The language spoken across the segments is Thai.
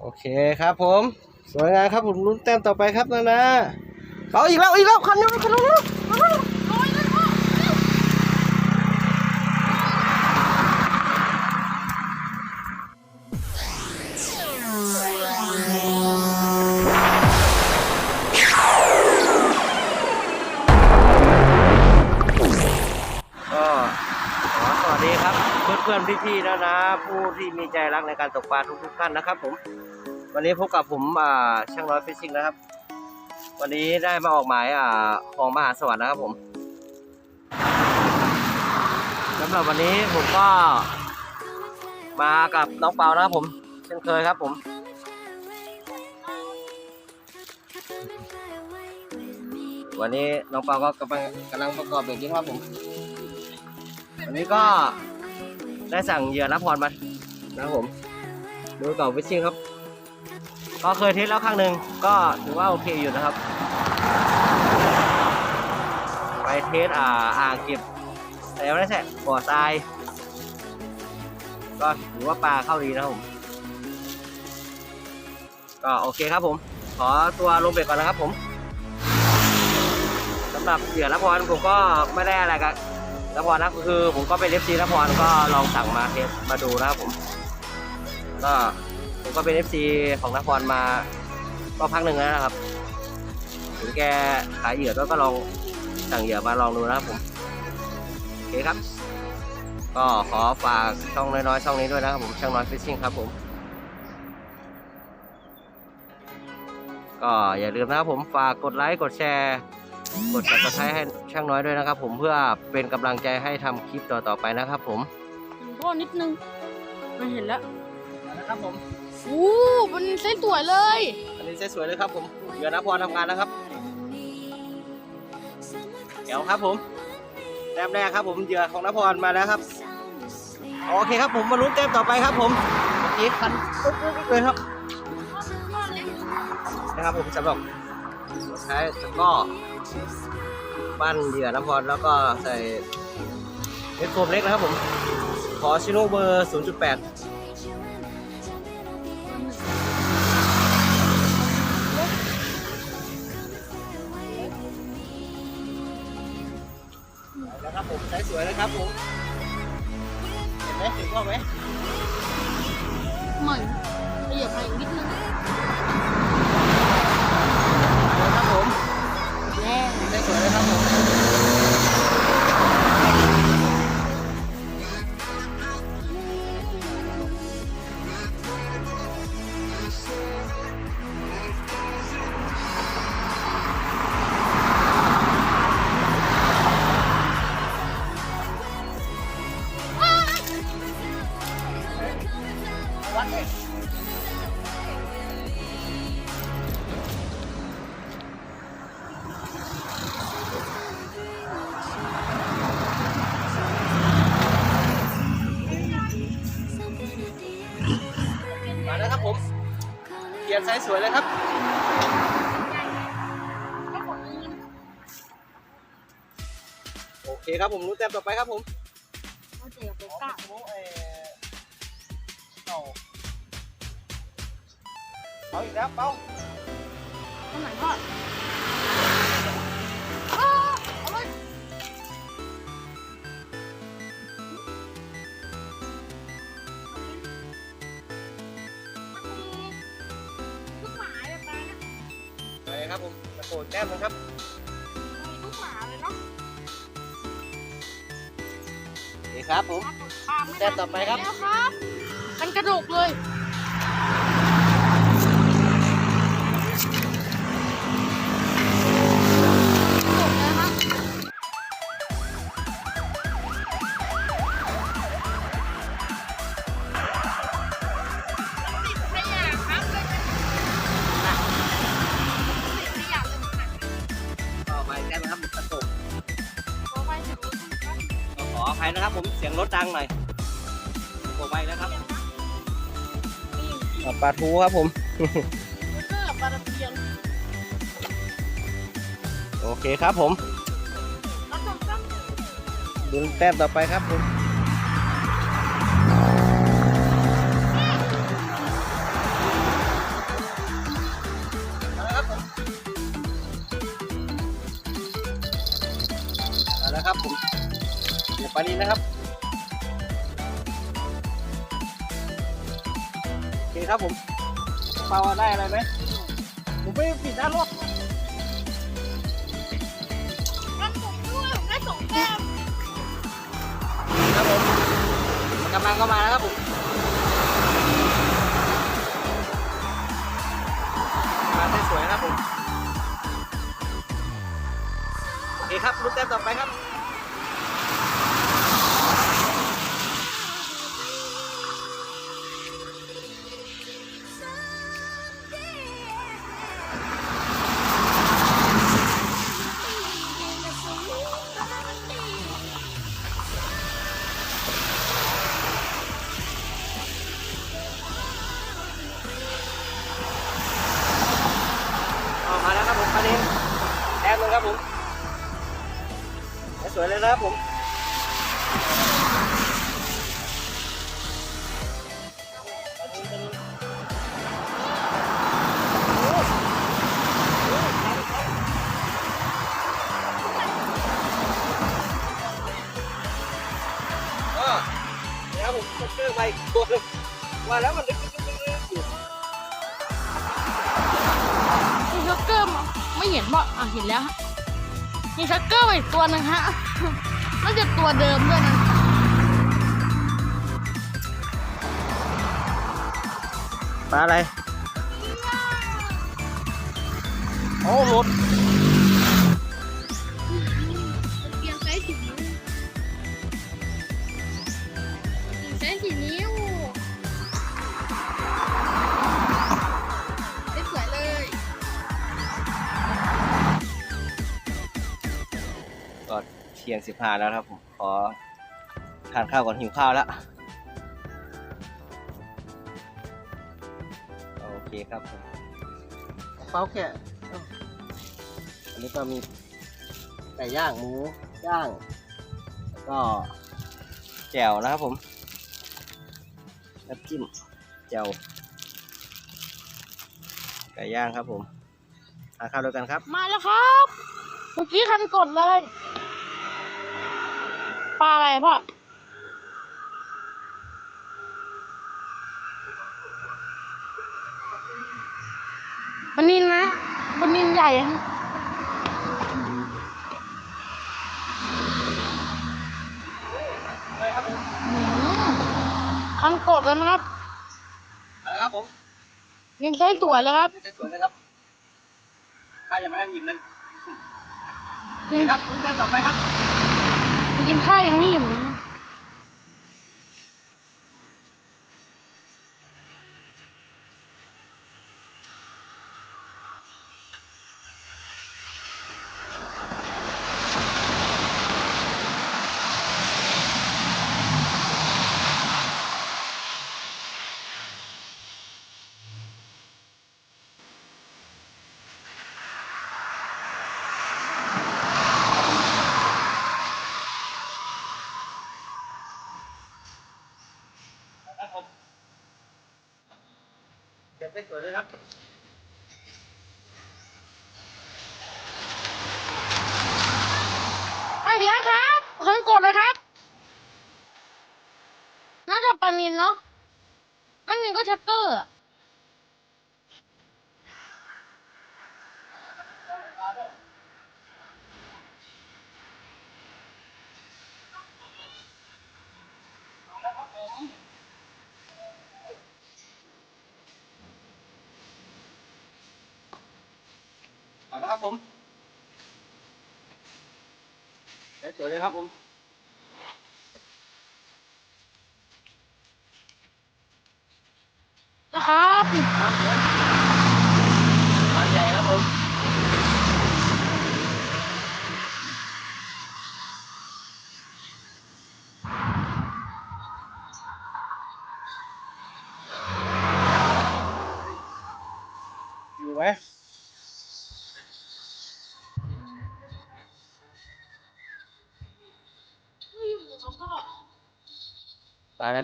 โอเคครับผม สวยงามครับผมลุ้นแต้มต่อไปครับนะนะเอาอีกแล้วอีกแล้วคันนี้คันนี้ พื่อนเพื่อนะ ผู้ที่มีใจรักในการตกปลาทุกๆท่านนะครับ ผม วันนี้พบกับผมช่างน้อยฟิชชิ่งนะครับ วันนี้ได้มาออกหมายอ่าของมหาสวัสดิ์นะครับผมสำหรับวันนี้ผมก็มากับน้องเปานะครับผม เช่นเคยครับผมวันนี้น้องเปาก็กำลังกำลังประกอบเบรกยิงครับผม วันนี้ก็ ได้สั่งเหยื่อนพรมานะครับผม ดูเก่าฟิชชิ่งครับ ก็เคยเทสแล้วครั้งหนึ่งก็ถือว่าโอเคอยู่นะครับ ไปเทสอ่าอ่างเก็บแต่ไม่ได้แช่บ่อทราย ก็ถือว่าปลาเข้าดีนะครับผม ก็โอเคครับผม ขอตัวลงเบรกก่อนนะครับผมสำหรับเหยื่อนพรผมก็ไม่ได้อะไรกัน นพรนะคือผมก็เป็นเอฟซีนพรก็ลองสั่งมาเทสมาดูนะครับผม ก็ผมก็เป็นเอฟซีของนพรมาก็พักหนึ่งแล้วนะครับถึงแกขายเหยื่อก็ลองสั่งเหยื่อมาลองดูนะครับผมโอเคครับ ก็ขอฝากช่องน้อยๆช่องนี้ด้วยนะครับผมช่างน้อยฟิชชิ่งครับผมก็อย่าลืมนะครับผมฝากกดไลค์กดแชร์ กด subscribe ให้ช่างน้อยด้วยนะครับ ผมเพื่อเป็นกำลังใจให้ทำคลิปต่อๆไปนะครับ ผมพ่อนิดนึงไม่เห็นแล้วนะครับผมอู้มันเส้นสวยเลย อันนี้สวยๆเลยครับผมเหยื่อนพรทำงานแล้วครับเดี๋ยวครับผมแต้มแรกครับ ผมเหยื่อของนพรมาแล้วครับ โอเคครับผมมาลุ้นแต้มต่อไปครับ ผมเมื่อกี้คันปุ๊บปุ๊บปุ๊บเลยครับนะครับผมสำหรับสุดท้ายตะกร้อ ปั้นเหยื่อนพรแล้วก็ใส่เม็ดโฟมเล็กนะครับผม ขอชิโนเบอร์ 0.8แล้วครับผมใช้สวยเลยครับผม เห็นไหมถึงกล้องไหมเหมือนขยับมาอีกนิดนึงแล้วครับผมแน่ใช้สวยเลยครับผม สวยเลยครับโอเคครับผมรู้แต้มต่อไปครับผมเขาเจ๋งกับโปก้าเอาอีกแล้วเป้าข้างหลังก็อ้ ครับผมตะโกนแต้มนะครับมีลูกหมาเลยเนาะนี่ครับผมแต้มต่อไปครับ แล้วครับ มันกระดกเลย ปลาทูครับผม ปลาตะเพียนโอเคครับผมปลาตงแต้มต่อไปครับผมมาแล้ครับผมปีปนี้นะครับ ครับผมเปาได้อะไรไหมผมไม่ปิดด้านรอบรับส่งด้วยได้สองแต้มครับผมกำลังเข้ามาแล้วครับผมมาได้สวยนะครับผมโอเคครับลุ้นแต้มต่อไปครับ อไปอีกตัวหนึงว่าแล้วมันลึกๆๆๆอยู่มีช็อกเกอร์มั้งไม่เห็นบ่อะเห็นแล้วฮะมีช็อกเกอร์มาอีกตัวหนึ่งฮะน่าจะตัวเดิมด้วยนะปลาอะไร โอ้หลุด เที่ยงสิบห้าแล้วครับผมขอทานข้าวก่อนหิวข้าวแล้วโอเคครับผมเป้าแค่อันนี้ก็มีไก่ย่างหมูย่าง แล้วก็แจ่วนะครับผมน้ำจิ้มแจ่วไก่ย่างครับผมทานข้าวด้วยกันครับ มาแล้วครับ เมื่อกี้คันกดเลย ปลาอะไรพ่อบันนินนะบันนินใหญ่ฮะอืมคันกดแล้วนะครับครับผมยังใช้ตัวแล้วครับสวยนะครับข้ายังไม่ได้หยิบเลยยังครับลุ้นกันต่อไปครับ กินข้าวยังไม่อิ่มเลยนะ ครับผมเก็บ ไปเดี๋ยวครับคนกดเลยครับ น่าจะปานินเนาะปานินก็ชัตเตอร์อะ ครับผมได้สวยเลยครับผมนะครับ ครับผมปลาใหญ่ครับผมอยู่ไหม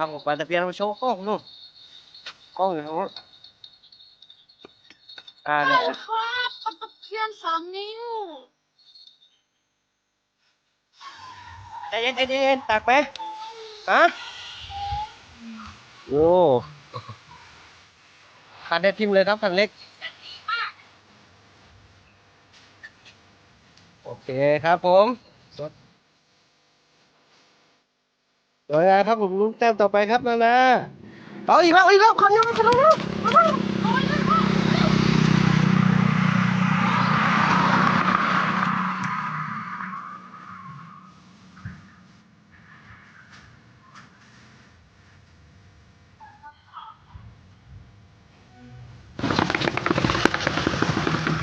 ปลาอะไรครับปลาตะเพียนมาโชว์กล้องนู่นกล้องอยู่ตรงนู้นอ่าไปเนี่ยแล้วครับปลาตะเพียนสามนิ้วใจเย็นใจเย็นตักไหมฮะโอ้คันเล็กพิมพ์เลยครับคันเล็ก โอเคครับผมสด โดยนะครับผมลุ้นแต้มต่อไปครับนานาเอาอีกแล้วอีกแล้วคันนี้คันนี้แล้ว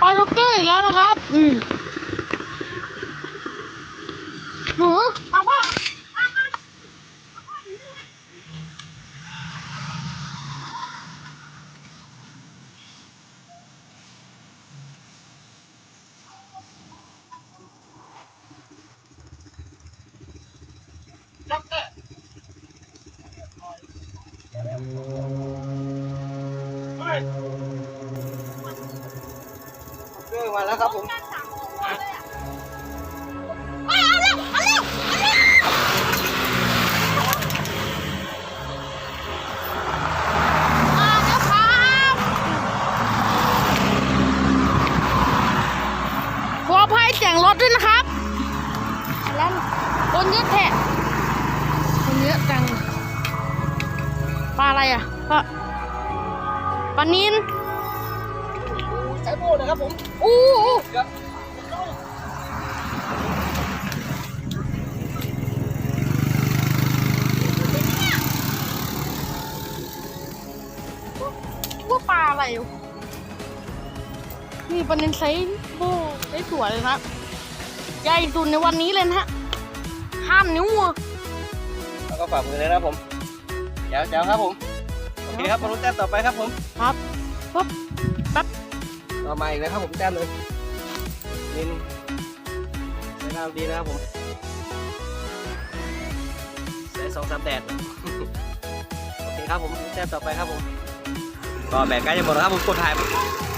ปล่อยล็อกเกอร์อีกแล้วนะครับ อืมหนูเอาว่าล็อกเกอร์ เรื่องมาแล้วครับผม ไม่เอาแล้วเอาแล้วเอาแล้วมาแล้วครับขออภัยเสียงรถด้วยนะครับ แล้วคนเยอะแทะคนเยอะจังปลาอะไรอะปลาปลานิน โม่นะครับผมอู้ครับว่าปลาอะไระนี่ปลานินไซส์โบได้สวยเลยครับใหญ่สุดในวันนี้เลยนะฮะห้ามนิ้วมือแล้วก็ฝากมือเลยนะผมเจ้าเจ้าครับผม โอเคครับมาลุ้นแต้มต่อไปครับผม ครับ ปุ๊บปั๊บ ต่อมาอีกแล้วครับผมแต้มเลยนินใช้งานดีนะครับผมใส่สองสามแดด โอเคครับผมแต้มต่อไปครับผมก็แบกใกล้จะหมดแล้วครับผมกดถ่าย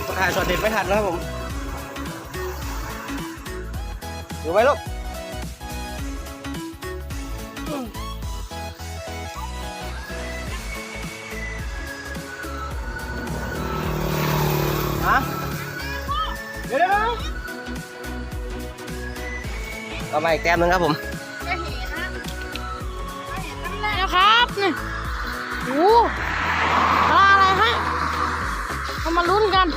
กดถ่ายช็อตเด็ดไม่ทันนะครับผมอยู่ไหมลูก เอามาอีกแต้มหนึงครับผมจะเห็นนะจะเห็นตั้งแรกนะครับนี่โอ้ปลาอะไรฮะเรามาลุ้นกัน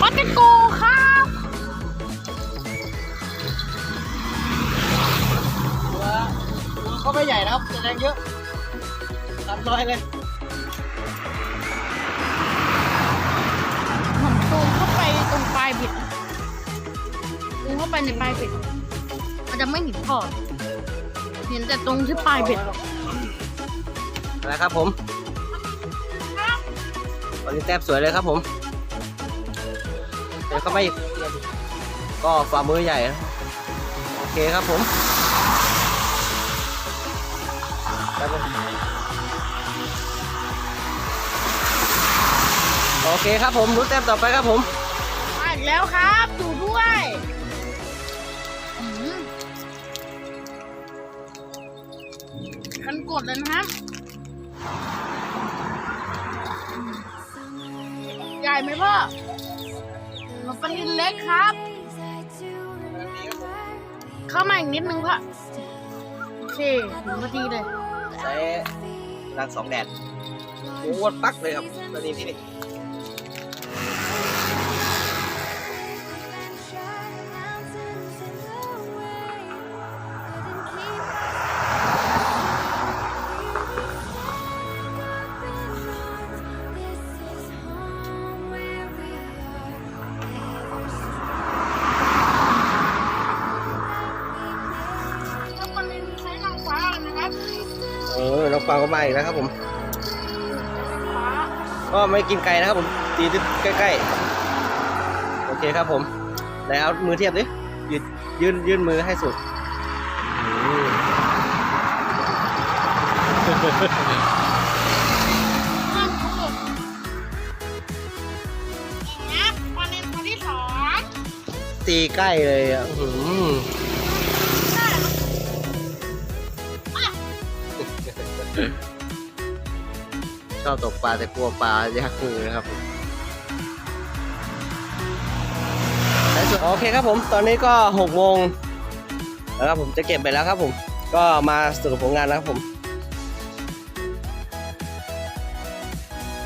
ปลาติโกครับตัวตัวก็ไม่ใหญ่นะครับแต่แรงเยอะตามรอยเลยผมซูมเข้าไปตรงปลายบิดซูม เข้าไปในปลายบิดมันจะไม่เห็นขอบเห็นแต่ตรงที่ปลายบิดอะไรครับผมวันนี้แต้มสวยเลยครับผม เดี๋ยวเข้าไปอีกก็ฝ่ามือใหญ่นะโอเคครับผมครับผมโอเคครับผม รู้แต้มต่อไปครับผมมาอีกแล้วครับ ดูด้วย กดเลยนะครับใหญ่ไหมพ่อมันเป็นนินเล็กครับ เข้ามาอีกนิดนึงพ่อโอเคถึงพอดีเลยใช้รังสองแดดโอ้วนปักเลยครับตอนนี้ที่ มาอีกแล้วครับผมฟ้าก็ไม่กินไกลนะครับผม ตีที่ใกล้ๆ โอเคครับผมไหนเอามือเทียบดิยืนยื่นยื่นมือให้สุดอืมนั่นคืออย่างเงี้ยคนนึงคนที่สองตีใกล้เลยอะ อบตกปลาแต่กลัวปลายากมือนะครับผมโอเคครับผมตอนนี้ก็หกโมงแล้วครับผมจะเก็บไปแล้วครับผม ก็มาสรุปผลงานนะครับผม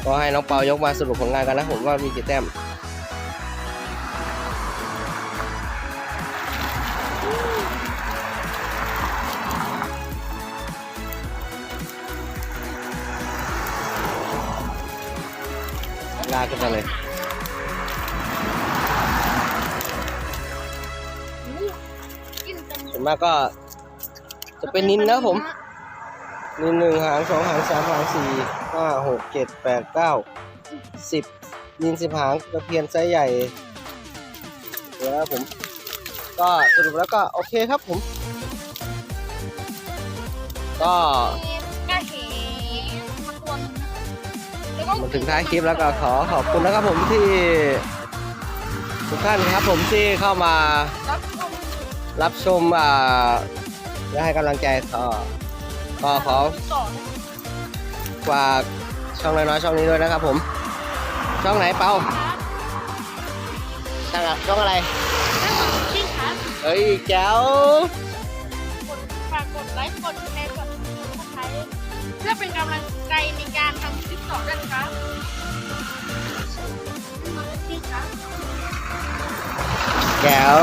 ก็ให้น้องเปายกมาสรุปผลงานกันนะผมว่ามีกี่แต้ม วนมากก็ จะเป็นนินนะครับผม นินหนึ่งหางสองหางสามหางสี่ห้าหกเจ็ดแปดเก้าสิบนินสิบหางตะเพียนไซส์ใหญ่เดี๋ยวนะครับผม ก็สรุปแล้วก็โอเคครับผมก็กระเหมะกวนแล้วก็มาถึงท้ายคลิปแล้วก็ขอขอบคุณนะครับผมที่ทุกท่านครับผมที่เข้ามา รับชมรับชมอ่าและให้กำลังใจก็ก็ขอต่อนะฝากช่องน้อยๆช่องนี้ด้วยนะครับผม ช่องไหนเปาครับช่องอะช่องอะไรแล้วก็จริงครับเอ้ยแจ๋วกดฝากกดไลค์กดแชร์กดซับสไครต์เพื่อเป็นกำลังใจในการทำคลิปต่อด้วยนะครับจริงครับแจ๋ว